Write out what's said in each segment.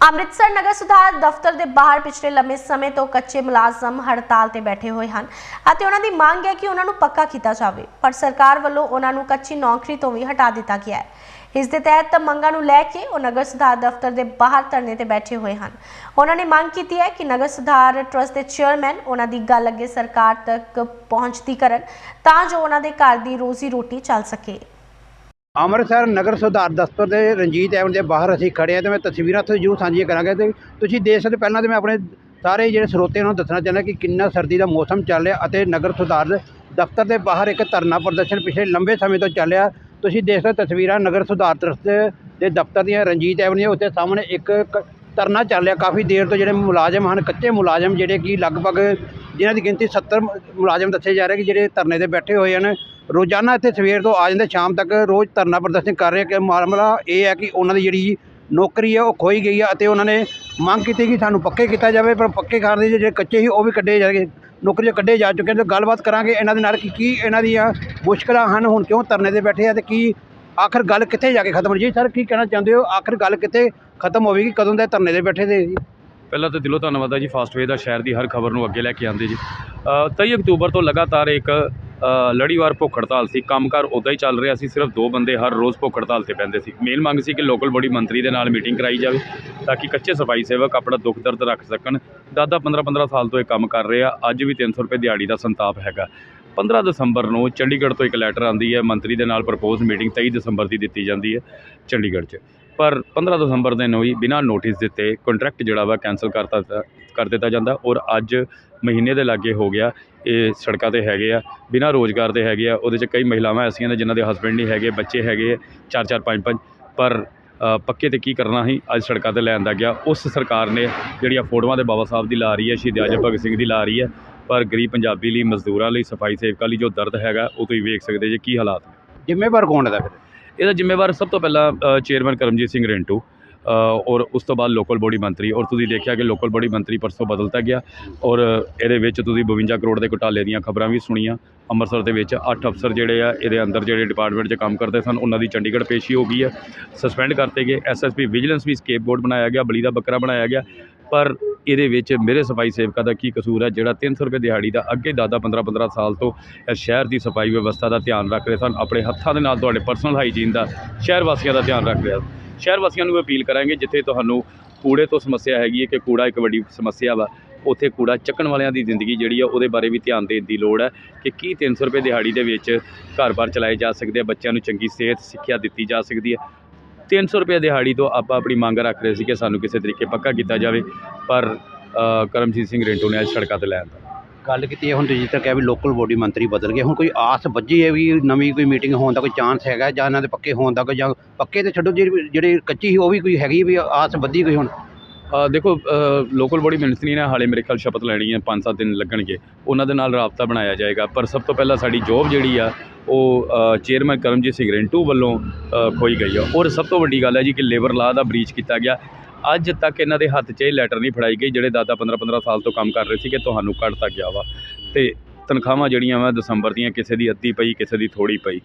ਅੰਮ੍ਰਿਤਸਰ ਨਗਰ ਸੁਧਾਰ ਦਫ਼ਤਰ ਦੇ ਬਾਹਰ ਪਿਛਲੇ ਲੰਮੇ ਸਮੇਂ ਤੋਂ ਕੱਚੇ ਮੁਲਾਜ਼ਮ ਹੜਤਾਲ ਤੇ ਬੈਠੇ ਹੋਏ ਹਨ ਅਤੇ ਉਹਨਾਂ ਦੀ ਮੰਗ ਹੈ ਕਿ ਉਹਨਾਂ ਨੂੰ ਪੱਕਾ ਕੀਤਾ ਜਾਵੇ, ਪਰ ਸਰਕਾਰ ਵੱਲੋਂ ਉਹਨਾਂ ਨੂੰ ਕੱਚੀ ਨੌਕਰੀ ਤੋਂ ਵੀ ਹਟਾ ਦਿੱਤਾ ਗਿਆ ਹੈ। ਇਸ ਦੇ ਤਹਿਤ ਮੰਗਾਂ ਨੂੰ ਲੈ ਕੇ ਉਹ ਨਗਰ ਸੁਧਾਰ ਦਫ਼ਤਰ ਦੇ ਬਾਹਰ ਧਰਨੇ ਤੇ ਬੈਠੇ ਹੋਏ ਹਨ। ਉਹਨਾਂ ਨੇ ਮੰਗ ਕੀਤੀ ਹੈ ਕਿ ਨਗਰ ਸੁਧਾਰ ਟਰਸਟ ਦੇ ਚੇਅਰਮੈਨ ਉਹਨਾਂ ਦੀ ਗੱਲ ਅੱਗੇ ਸਰਕਾਰ ਤੱਕ ਪਹੁੰਚਦੀ ਕਰਨ ਤਾਂ ਜੋ ਉਹਨਾਂ ਦੇ ਘਰ ਦੀ ਰੋਜ਼ੀ ਰੋਟੀ ਚੱਲ ਸਕੇ। ਅੰਮ੍ਰਿਤਸਰ ਨਗਰ ਸੁਧਾਰ ਦਫ਼ਤਰ ਦੇ ਰਣਜੀਤ ਐਵਨ ਦੇ ਬਾਹਰ ਅਸੀਂ ਖੜ੍ਹੇ ਹਾਂ ਅਤੇ ਮੈਂ ਤਸਵੀਰਾਂ ਤੋਂ ਜ਼ਰੂਰ ਸਾਂਝੀਆਂ ਕਰਾਂਗਾ ਅਤੇ ਤੁਸੀਂ ਦੇਖ ਸਕਦੇ ਪਹਿਲਾਂ ਤਾਂ ਮੈਂ ਆਪਣੇ ਸਾਰੇ ਜਿਹੜੇ ਸਰੋਤਿਆਂ ਨੂੰ ਦੱਸਣਾ ਚਾਹੁੰਦਾ ਕਿ ਕਿੰਨਾ ਸਰਦੀ ਦਾ ਮੌਸਮ ਚੱਲ ਰਿਹਾ ਅਤੇ ਨਗਰ ਸੁਧਾਰ ਦਫ਼ਤਰ ਦੇ ਬਾਹਰ ਇੱਕ ਧਰਨਾ ਪ੍ਰਦਰਸ਼ਨ ਪਿਛਲੇ ਲੰਬੇ ਸਮੇਂ ਤੋਂ ਚੱਲ ਰਿਹਾ। ਤੁਸੀਂ ਦੇਖ ਸਕਦੇ ਤਸਵੀਰਾਂ ਨਗਰ ਸੁਧਾਰ ਟਰਸਟ ਦੇ ਦਫ਼ਤਰ ਦੀਆਂ, ਰਣਜੀਤ ਐਵਨ ਦੀਆਂ ਉੱਤੇ ਸਾਹਮਣੇ ਇੱਕ ਕ- ਧਰਨਾ ਚੱਲ ਰਿਹਾ। ਕਾਫੀ ਦੇਰ ਤੋਂ ਜਿਹੜੇ ਮੁਲਾਜ਼ਮ ਹਨ, ਕੱਚੇ ਮੁਲਾਜ਼ਮ ਜਿਹੜੇ ਕਿ ਲਗਭਗ ਜਿਨ੍ਹਾਂ ਦੀ ਗਿਣਤੀ 70 ਮੁਲਾਜ਼ਮ ਦੱਸੇ ਜਾ ਰਹੇ ਕਿ ਜਿਹੜੇ ਧਰਨੇ ਤੇ ਬੈਠੇ ਹੋਏ ਹਨ ਰੋਜ਼ਾਨਾ ਇੱਥੇ ਸਵੇਰ ਤੋਂ ਆ ਜਾਂਦੇ ਸ਼ਾਮ ਤੱਕ ਰੋਜ਼ ਧਰਨਾ ਪ੍ਰਦਰਸ਼ਨ ਕਰ ਰਹੇ ਕਿ ਮਾਮਲਾ ਇਹ ਹੈ ਕਿ ਉਹਨਾਂ ਦੀ ਜਿਹੜੀ ਨੌਕਰੀ ਹੈ ਉਹ ਖੋਈ ਗਈ ਹੈ ਅਤੇ ਉਹਨਾਂ ਨੇ ਮੰਗ ਕੀਤੀ ਕਿ ਸਾਨੂੰ ਪੱਕੇ ਕੀਤਾ ਜਾਵੇ ਪਰ ਪੱਕੇ ਕਰਨ ਦੇ ਜਿਹੜੇ ਕੱਚੇ ਸੀ ਉਹ ਵੀ ਕੱਢੇ ਜਾਣਗੇ ਨੌਕਰੀ 'ਚੋਂ ਕੱਢੇ ਜਾ ਚੁੱਕੇ ਨੇ। ਤੇ ਗੱਲਬਾਤ ਕਰਾਂਗੇ ਇਹਨਾਂ ਦੇ ਨਾਲ ਕਿ ਕੀ ਇਹਨਾਂ ਦੀਆਂ ਮੁਸ਼ਕਲਾਂ ਹਨ ਹੁਣ ਕਿਉਂ ਧਰਨੇ ਤੇ ਬੈਠੇ ਆ ਤੇ ਕੀ ਆਖਰ ਗੱਲ ਕਿੱਥੇ ਜਾ ਕੇ ਖਤਮ ਹੋਣੀ ਜੀ ਸਰ ਕੀ ਕਹਿਣਾ ਚਾਹੁੰਦੇ ਹੋ? ਆਖਰ ਗੱਲ ਕਿੱਥੇ ਖਤਮ ਹੋਵੇਗੀ? ਕਦੋਂ ਦੇ ਧਰਨੇ ਤੇ ਬੈਠੇ ਦੇ ਜੀ? ਪਹਿਲਾਂ ਤਾਂ ਦਿਲੋਂ ਧੰਨਵਾਦ ਹੈ ਜੀ ਫਾਸਟਵੇ ਦਾ ਸ਼ਹਿਰ ਦੀ ਹਰ ਖਬਰ ਨੂੰ ਅੱਗੇ ਲੈ ਕੇ ਆਉਂਦੇ ਜੀ। ਅ, 23 ਅਕਤੂਬਰ ਤੋਂ ਲਗਾਤਾਰ ਇੱਕ ਲੜੀਵਾਰ ਭੁੱਖ ਹੜਤਾਲ ਸੀ, ਕੰਮਕਾਰ ਉੱਦਾਂ ਹੀ ਚੱਲ ਰਿਹਾ ਸੀ, ਸਿਰਫ ਦੋ ਬੰਦੇ ਹਰ ਰੋਜ਼ ਭੁੱਖ ਹੜਤਾਲ ਤੇ ਪੈਂਦੇ ਸੀ। ਮੇਨ ਮੰਗ ਸੀ ਕਿ ਲੋਕਲ ਬੋਡੀ ਮੰਤਰੀ ਦੇ ਨਾਲ ਮੀਟਿੰਗ ਕਰਾਈ ਜਾਵੇ, ਤਾਂ ਕਿ ਕੱਚੇ ਸਫ਼ਾਈ ਸੇਵਕ ਆਪਣਾ ਦੁੱਖ ਦਰਦ ਰੱਖ ਸਕਣ। ਦਾਦਾ 15 15 ਸਾਲ ਤੋਂ ਇਹ ਕੰਮ ਕਰ ਰਹੇ ਆ ਅੱਜ ਵੀ 300 ਰੁਪਏ ਦਿਹਾੜੀ ਦਾ ਸੰਤਾਪ ਹੈਗਾ। 15 ਦਸੰਬਰ ਨੂੰ ਚੰਡੀਗੜ੍ਹ ਤੋਂ ਇੱਕ ਲੈਟਰ ਆਂਦੀ ਹੈ, ਮੰਤਰੀ ਦੇ ਨਾਲ ਪ੍ਰਪੋਜ਼ ਮੀਟਿੰਗ 23 ਦਸੰਬਰ ਦੀ ਦਿੱਤੀ ਜਾਂਦੀ ਹੈ ਚੰਡੀਗੜ੍ਹ 'ਚ। ਪਰ 15 ਦਸੰਬਰ ਦੇ ਨੂੰ ਹੀ ਬਿਨਾਂ ਨੋਟਿਸ ਦਿੱਤੇ ਕੰਟਰੈਕਟ ਜਿਹੜਾ ਵਾ ਕੈਂਸਲ ਕਰਤਾ ਕਰ ਦਿੱਤਾ ਜਾਂਦਾ ਔਰ ਅੱਜ ਮਹੀਨੇ ਦੇ ਲਾਗੇ ਹੋ ਗਿਆ, ਇਹ ਸੜਕਾਂ ਤੇ ਹੈਗੇ ਆ, ਬਿਨਾਂ ਰੋਜ਼ਗਾਰ ਦੇ ਹੈਗੇ ਆ, ਉਹਦੇ 'ਚ ਕਈ ਮਹਿਲਾਵਾਂ ਐਸੀਆਂ ਨੇ ਜਿਨ੍ਹਾਂ ਦੇ ਹਸਬੈਂਡ ਨਹੀਂ ਹੈਗੇ, ਬੱਚੇ ਹੈਗੇ ਚਾਰ ਚਾਰ, ਪੰਜ ਪੰਜ, ਪਰ ਪੱਕੇ ਤੇ ਕੀ ਕਰਨਾ ਸੀ, ਅੱਜ ਸੜਕਾਂ ਤੇ ਲੈਣ ਦਾ ਗਿਆ, ਉਸ ਸਰਕਾਰ ਨੇ ਜਿਹੜੀਆਂ ਫੋਟੋਆਂ ਦੇ ਬਾਬਾ ਸਾਹਿਬ ਦੀ ਲਾ ਰਹੀ ਹੈ ਸ਼ਹੀਦ ਆਜਮ ਭਗਤ ਸਿੰਘ ਦੀ ਲਾ ਰਹੀ ਹੈ ਪਰ ਗਰੀਬ ਪੰਜਾਬੀ ਲਈ, ਮਜ਼ਦੂਰਾਂ ਲਈ, ਸਫ਼ਾਈ ਸੇਵਕਾਂ ਲਈ ਜੋ ਦਰਦ ਹੈਗਾ, ਉਹ ਤੁਸੀਂ ਵੇਖ ਸਕਦੇ ਜੇ ਕੀ ਹਾਲਾਤ ਨੇ। ਜ਼ਿੰਮੇਵਾਰ ਕੌਣ ਹੈ ਦਾ ਫਿਰ? ਇਹਦਾ ਜ਼ਿੰਮੇਵਾਰ ਸਭ ਤੋਂ ਪਹਿਲਾਂ ਚੇਅਰਮੈਨ ਕਰਮਜੀਤ ਸਿੰਘ ਰਿੰਟੂ ਔਰ ਉਸ ਤੋਂ ਬਾਅਦ ਲੋਕਲ ਬੋਡੀ ਮੰਤਰੀ, ਔਰ ਤੁਸੀਂ ਦੇਖਿਆ ਕਿ ਲੋਕਲ ਬੋਡੀ ਮੰਤਰੀ ਪਰਸੋਂ ਬਦਲਤਾ ਗਿਆ, ਔਰ ਇਹਦੇ ਵਿੱਚ ਤੁਸੀਂ 52 ਕਰੋੜ ਦੇ ਘੁਟਾਲੇ ਦੀਆਂ ਖਬਰਾਂ ਵੀ ਸੁਣੀਆਂ, ਅੰਮ੍ਰਿਤਸਰ ਦੇ ਵਿੱਚ 8 ਅਫਸਰ ਜਿਹੜੇ ਆ, ਇਹਦੇ ਅੰਦਰ ਜਿਹੜੇ ਡਿਪਾਰਟਮੈਂਟ 'ਚ ਕੰਮ ਕਰਦੇ ਸਨ, ਉਹਨਾਂ ਦੀ ਚੰਡੀਗੜ੍ਹ ਪੇਸ਼ੀ ਹੋ ਗਈ ਹੈ ਸਸਪੈਂਡ ਕਰਤੇ ਗਏ ਐਸਐਸਪੀ ਵਿਜੀਲੈਂਸ ਵੀ ਸਕੇਪ ਬੋਰਡ ਬਣਾਇਆ ਗਿਆ, ਬਲੀ ਦਾ ਬੱਕਰਾ ਬਣਾਇਆ ਗਿਆ ਪਰ ਇਹਦੇ ਵਿੱਚ ਮੇਰੇ ਸਫ਼ਾਈ ਸੇਵਕਾ ਦਾ ਕੀ ਕਸੂਰ ਹੈ? ਜਿਹੜਾ 300 ਰੁਪਏ ਦਿਹਾੜੀ ਦਾ ਅੱਗੇ ਦਾਦਾ 15 15 ਸਾਲ ਤੋਂ ਸ਼ਹਿਰ ਦੀ ਸਫ਼ਾਈ ਵਿਵਸਥਾ ਦਾ ਧਿਆਨ ਰੱਖ ਰਹੇ ਸਨ, ਆਪਣੇ ਹੱਥਾਂ ਦੇ ਨਾਲ ਤੁਹਾਡੇ ਪਰਸਨਲ ਹਾਈਜੀਨ ਦਾ ਸ਼ਹਿਰ ਵਾਸੀਆਂ ਦਾ ਧਿਆਨ ਰੱਖ ਰਿਹਾ ਸ਼ਹਿਰ ਵਾਸੀਆਂ ਨੂੰ ਅਪੀਲ ਕਰਾਂਗੇ, ਜਿੱਥੇ ਤੁਹਾਨੂੰ ਕੂੜੇ ਤੋਂ ਸਮੱਸਿਆ ਹੈਗੀ ਹੈ ਕਿ ਕੂੜਾ ਇੱਕ ਵੱਡੀ ਸਮੱਸਿਆ ਵਾ, ਉੱਥੇ ਕੂੜਾ ਚੱਕਣ ਵਾਲਿਆਂ ਦੀ ਜ਼ਿੰਦਗੀ ਜਿਹੜੀ ਆ, ਉਹਦੇ ਬਾਰੇ ਵੀ ਧਿਆਨ ਦੇਣ ਦੀ ਲੋੜ ਹੈ ਕਿ ਕੀ 300 ਰੁਪਏ ਦਿਹਾੜੀ ਦੇ ਵਿੱਚ ਘਰ-ਬਾਰ ਚਲਾਏ ਜਾ ਸਕਦੇ ਆ, ਬੱਚਿਆਂ ਨੂੰ ਚੰਗੀ ਸਿਹਤ, ਸਿੱਖਿਆ ਦਿੱਤੀ ਜਾ ਸਕਦੀ ਹੈ। 300 ਰੁਪਏ ਦਿਹਾੜੀ ਤੋਂ ਆਪਾਂ ਆਪਣੀ ਮੰਗ ਰੱਖ ਰਹੇ ਸੀ ਕਿ ਸਾਨੂੰ ਕਿਸੇ ਤਰੀਕੇ ਪੱਕਾ ਕੀਤਾ ਜਾਵੇ ਪਰ ਕਰਮਜੀਤ ਸਿੰਘ ਰਿੰਟੂ ਨੇ ਅੱਜ ਸੜਕਾਂ ਤੇ ਲੈ ਆਂਦਾ। ਗੱਲ ਕੀਤੀ ਹੈ ਹੁਣ ਤੁਸੀਂ ਤਾਂ ਕਿਹਾ ਵੀ ਲੋਕਲ ਬੋਡੀ ਮੰਤਰੀ ਬਦਲ ਗਏ ਹੁਣ ਕੋਈ ਆਸ ਵੱਜੀ ਹੈ ਵੀ ਨਵੀਂ ਕੋਈ ਮੀਟਿੰਗ ਹੋਣ ਦਾ ਕੋਈ ਚਾਂਸ ਹੈਗਾ ਜਾਂ ਇਹਨਾਂ ਦੇ ਪੱਕੇ ਹੋਣ ਦਾ ਕੋਈ ਜਾਂ ਪੱਕੇ ਤੇ ਛੱਡੋ ਜਿਹੜੀ ਕੱਚੀ ਸੀ ਉਹ ਵੀ ਕੋਈ ਹੈਗੀ ਵੀ ਆਸ ਵੱਧੀ ਕੋਈ ਹੁਣ? ਦੇਖੋ ਲੋਕਲ ਬੋਡੀ ਮਿਨਿਸਟਰੀ ਨੇ ਹਾਲੇ ਮੇਰੇ ਖਿਆਲ ਸ਼ਪਥ ਲੈਣੀ ਹੈ 5-7 ਦਿਨ ਲੱਗਣਗੇ ਉਹਨਾਂ ਦੇ ਨਾਲ ਰਾਬਤਾ ਬਣਾਇਆ ਜਾਏਗਾ ਪਰ ਸਭ ਤੋਂ ਪਹਿਲਾਂ ਸਾਡੀ ਜੋਬ ਜਿਹੜੀ ਆ ਉਹ ਚੇਅਰਮੈਨ ਕਰਮਜੀਤ ਸਿੰਘ ਰਿੰਟੂ ਵੱਲੋਂ ਖੋਈ ਗਈ ਆ। ਔਰ ਸਭ ਤੋਂ ਵੱਡੀ ਗੱਲ ਹੈ ਜੀ ਕਿ ਲੇਬਰ ਲਾਅ ਦਾ ਬ੍ਰੀਚ ਕੀਤਾ ਗਿਆ। ਅੱਜ ਤੱਕ ਇਹਨਾਂ ਦੇ ਹੱਥ 'ਚ ਇਹ ਲੈਟਰ ਨਹੀਂ ਫੜਾਈ ਗਈ ਜਿਹੜੇ ਦਾਦਾ 15-15 ਸਾਲ ਤੋਂ ਕੰਮ ਕਰ ਰਹੇ ਸੀ ਕਿ ਤੁਹਾਨੂੰ ਕੱਢਤਾ ਗਿਆ ਵਾ। ਤੇ ਤਨਖਾਹਾਂ ਜਿਹੜੀਆਂ ਵਾ ਦਸੰਬਰ ਦੀਆਂ ਕਿਸੇ ਦੀ ਅੱਧੀ ਪਈ ਕਿਸੇ ਦੀ ਥੋੜੀ ਪਈ।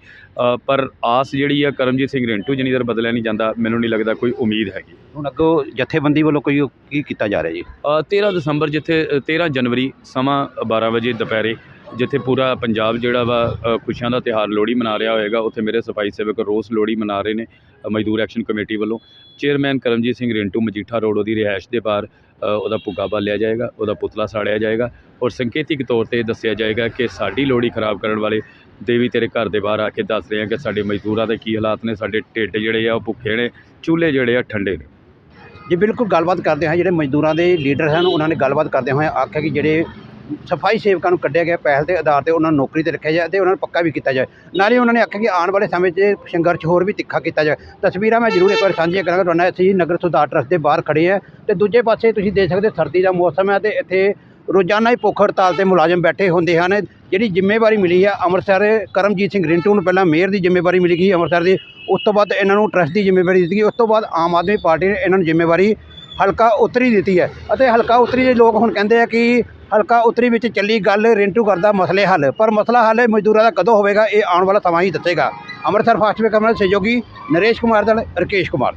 ਪਰ ਆਸ ਜਿਹੜੀ ਆ ਕਰਮਜੀਤ ਸਿੰਘ ਰਿੰਟੂ ਜਿੰਨੀ ਦੇਰ ਬਦਲਿਆ ਨਹੀਂ ਜਾਂਦਾ ਮੈਨੂੰ ਨਹੀਂ ਲੱਗਦਾ ਕੋਈ ਉਮੀਦ ਹੈਗੀ। ਹੁਣ ਅੱਗੋਂ ਜਥੇਬੰਦੀ ਵੱਲੋਂ ਕੋਈ ਕੀ ਕੀਤਾ ਜਾ ਰਿਹਾ ਜੀ? ਅ, 13 ਦਸੰਬਰ ਜਿੱਥੇ ਅ, 13 ਜਨਵਰੀ ਸਮਾਂ 12 ਵਜੇ ਦੁਪਹਿਰੇ ਜਿੱਥੇ ਪੂਰਾ ਪੰਜਾਬ ਜਿਹੜਾ ਵਾ ਖੁਸ਼ੀਆਂ ਦਾ ਤਿਹਾਰ ਲੋਹੜੀ ਮਨਾ ਰਿਹਾ ਹੋਏਗਾ, ਉੱਥੇ ਮੇਰੇ ਸਫ਼ਾਈ ਸੇਵਕ ਰੋਸ ਲੋਹੜੀ ਮਨਾ ਰਹੇ ਨੇ ਮਜ਼ਦੂਰ ਐਕਸ਼ਨ ਕਮੇਟੀ ਵੱਲੋਂ। ਚੇਅਰਮੈਨ ਕਰਮਜੀਤ ਸਿੰਘ ਰਿੰਟੂ ਮਜੀਠਾ ਰੋਡ ਉਹਦੀ ਰਿਹਾਇਸ਼ ਦੇ ਬਾਹਰ ਉਹਦਾ ਪੁੱਗਾ ਬਾਲਿਆ ਜਾਏਗਾ, ਉਹਦਾ ਪੁਤਲਾ ਸਾੜਿਆ ਜਾਏਗਾ ਔਰ ਸੰਕੇਤਿਕ ਤੌਰ ਤੇ ਦੱਸਿਆ ਜਾਏਗਾ ਕਿ ਸਾਡੀ ਲੋਹੜੀ ਖਰਾਬ ਕਰਨ ਵਾਲੇ ਦੇਵੀ ਤੇਰੇ ਘਰ ਦੇ ਬਾਹਰ ਆ ਕੇ ਦੱਸ ਰਹੇ ਆ ਕਿ ਸਾਡੇ ਮਜ਼ਦੂਰਾਂ ਦੇ ਕੀ ਹਾਲਾਤ ਨੇ, ਸਾਡੇ ਢਿੱਡ ਜਿਹੜੇ ਆ ਉਹ ਭੁੱਖੇ ਨੇ, ਚੁੱਲ੍ਹੇ ਜਿਹੜੇ ਆ ਠੰਡੇ ਨੇ। ਜੀ, ਬਿਲਕੁਲ ਗੱਲਬਾਤ ਕਰਦੇ ਹਾਂ, ਜਿਹੜੇ ਮਜ਼ਦੂਰਾਂ ਦੇ ਲੀਡਰ ਹਨ, ਉਹਨਾਂ ਨੇ ਗੱਲਬਾਤ ਕਰਦੇ ਹੋਏ ਆਖਿਆ ਕਿ ਜਿਹੜੇ ਸਫ਼ਾਈ ਸੇਵਕਾਂ ਨੂੰ ਕੱਢਿਆ ਗਿਆ ਪਹਿਲ ਦੇ ਆਧਾਰ ਤੇ ਉਹਨਾਂ ਨੂੰ ਨੌਕਰੀ ਤੇ ਰੱਖਿਆ ਜਾਏ ਤੇ ਉਹਨਾਂ ਨੂੰ ਪੱਕਾ ਵੀ ਕੀਤਾ ਜਾਏ। ਨਾਲ ਹੀ ਉਹਨਾਂ ਨੇ ਆਖਿਆ ਕਿ ਆਉਣ ਵਾਲੇ ਸਮੇਂ 'ਚ ਸੰਘਰਸ਼ ਹੋਰ ਵੀ ਤਿੱਖਾ ਕੀਤਾ ਜਾਏ। ਤਸਵੀਰਾਂ ਮੈਂ ਜ਼ਰੂਰ ਇੱਕ ਵਾਰ ਸਾਂਝੀਆਂ ਕਰਾਂਗਾ। ਤੁਹਾਡੇ ਅਸੀਂ ਨਗਰ ਸੁਧਾਰ ਟਰਸਟ ਦੇ ਬਾਹਰ ਖੜੇ ਆ ਤੇ ਦੂਜੇ ਪਾਸੇ ਤੁਸੀਂ ਦੇਖ ਸਕਦੇ ਸਰਦੀ ਦਾ ਮੌਸਮ ਹੈ ਤੇ ਇੱਥੇ ਰੋਜ਼ਾਨਾ ਹੀ ਭੁੱਖ ਹੜਤਾਲ ਤੇ ਮੁਲਾਜ਼ਮ ਬੈਠੇ ਹੁੰਦੇ ਹਨ। ਜਿਹੜੀ ਜ਼ਿੰਮੇਵਾਰੀ ਮਿਲੀ ਹੈ ਅੰਮ੍ਰਿਤਸਰ ਕਰਮਜੀਤ ਸਿੰਘ ਰਿੰਟੂ ਨੂੰ ਪਹਿਲਾਂ ਮੇਅਰ ਦੀ ਜ਼ਿੰਮੇਵਾਰੀ ਮਿਲੀ ਗਈ ਅੰਮ੍ਰਿਤਸਰ ਦੀ। ਉਸ ਤੋਂ ਬਾਅਦ ਇਹਨਾਂ ਨੂੰ ਟਰਸਟ ਦੀ ਜ਼ਿੰਮੇਵਾਰੀ ਦਿੱਤੀ ਗਈ। ਉਸ ਤੋਂ ਬਾਅਦ ਆਮ ਆਦਮੀ ਪਾਰਟੀ ਨੇ ਇਹਨਾਂ ਨੂੰ ਜ਼ਿੰਮੇਵਾਰੀ ਹਲਕਾ ਉੱਤਰੀ ਦਿੱਤੀ ਹੈ ਅਤੇ ਹਲਕਾ ਉੱਤਰੀ ਦੇ ਲੋਕ ਹੁਣ ਕਹਿੰਦੇ ਆ ਕਿ ਹਲਕਾ ਉੱਤਰੀ ਵਿੱਚ ਚੱਲੀ ਗੱਲ ਰਿੰਟੂ ਕਰਦਾ ਮਸਲੇ ਹੱਲ, ਪਰ ਮਸਲਾ ਹੱਲ ਮਜ਼ਦੂਰਾਂ ਦਾ ਕਦੋਂ ਹੋਵੇਗਾ, ਇਹ ਆਉਣ ਵਾਲਾ ਸਮਾਂ ਹੀ ਦੱਸੇਗਾ। ਅੰਮ੍ਰਿਤਸਰ ਫਾਸਟ ਵੇ ਕਮਰਾ ਸਹਿਯੋਗੀ ਨਰੇਸ਼ ਕੁਮਾਰ ਦਲ ਰਕੇਸ਼ ਕੁਮਾਰ।